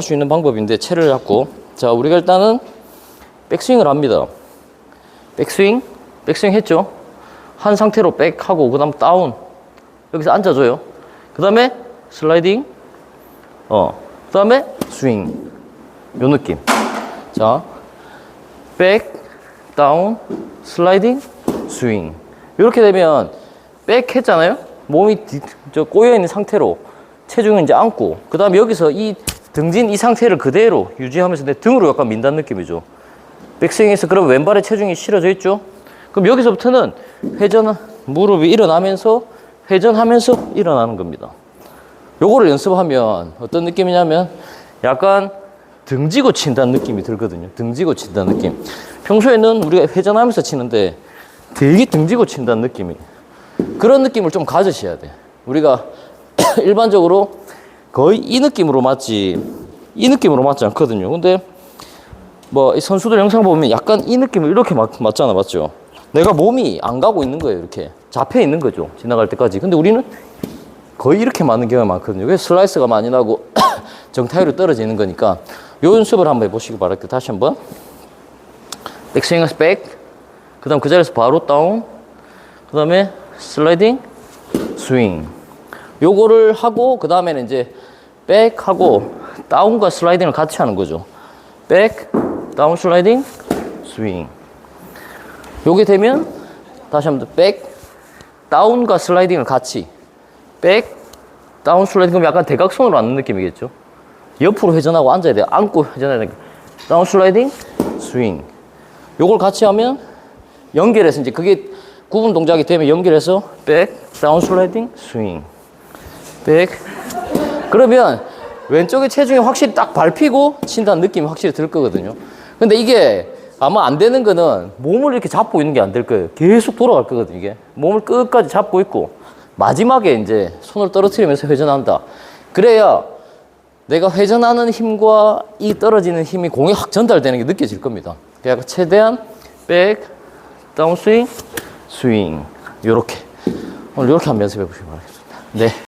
할 수 있는 방법인데 채를 잡고 자 우리가 일단은 백스윙을 합니다. 백스윙, 백스윙 했죠. 한 상태로 백하고 그 다음 다운 여기서 앉아줘요. 그 다음에 슬라이딩, 어, 그 다음에 스윙 요 느낌. 자, 백, 다운, 슬라이딩, 스윙. 이렇게 되면 백 했잖아요. 몸이 뒤- 저 꼬여 있는 상태로 체중을 이제 안고 그 다음에 여기서 이 등진 이 상태를 그대로 유지하면서 내 등으로 약간 민다는 느낌이죠. 백스윙에서 그럼 왼발에 체중이 실어져 있죠. 그럼 여기서부터는 회전 무릎이 일어나면서 회전하면서 일어나는 겁니다. 요거를 연습하면 어떤 느낌이냐면 약간 등지고 친다는 느낌이 들거든요. 등지고 친다는 느낌. 평소에는 우리가 회전하면서 치는데 되게 등지고 친다는 느낌이. 그런 느낌을 좀 가지셔야 돼. 우리가 일반적으로 거의 이 느낌으로 맞지, 이 느낌으로 맞지 않거든요. 근데 뭐이 선수들 영상 보면 약간 이 느낌을 이렇게 맞, 맞잖아, 맞죠? 내가 몸이 안 가고 있는 거예요, 이렇게. 잡혀 있는 거죠, 지나갈 때까지. 근데 우리는 거의 이렇게 맞는 경우가 많거든요. 그래서 슬라이스가 많이 나고 정타율이 떨어지는 거니까 요 연습을 한번 해보시기 바랄게요. 다시 한번. 백스윙에서 백, 그 다음 그 자리에서 바로 다운, 그 다음에 슬라이딩, 스윙. 요거를 하고, 그 다음에는 이제 백하고 다운과 슬라이딩을 같이 하는 거죠. 백, 다운 슬라이딩, 스윙. 요게 되면 다시 한번 더 백, 다운과 슬라이딩을 같이 백, 다운 슬라이딩 그럼 약간 대각선으로 앉는 느낌이겠죠. 옆으로 회전하고 앉아야 돼요. 앉고 회전해야 돼요. 다운 슬라이딩, 스윙. 요걸 같이 하면 연결해서 이제 그게 구분 동작이 되면 연결해서 백, 다운 슬라이딩, 스윙. 백. 그러면 왼쪽에 체중이 확실히 딱 밟히고 친다는 느낌이 확실히 들 거거든요. 근데 이게 아마 안 되는 거는 몸을 이렇게 잡고 있는 게 안 될 거예요. 계속 돌아갈 거거든요, 이게. 몸을 끝까지 잡고 있고 마지막에 이제 손을 떨어뜨리면서 회전한다. 그래야 내가 회전하는 힘과 이 떨어지는 힘이 공에 확 전달되는 게 느껴질 겁니다. 그러니까 최대한 백, 다운 스윙, 스윙. 요렇게. 오늘 요렇게 한번 연습해 보시기 바라겠습니다. 네.